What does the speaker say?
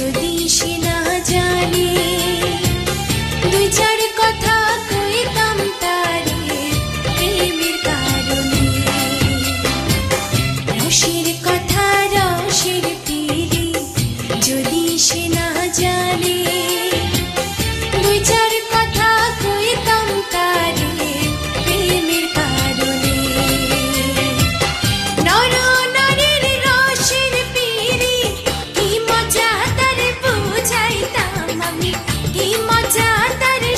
যদি সে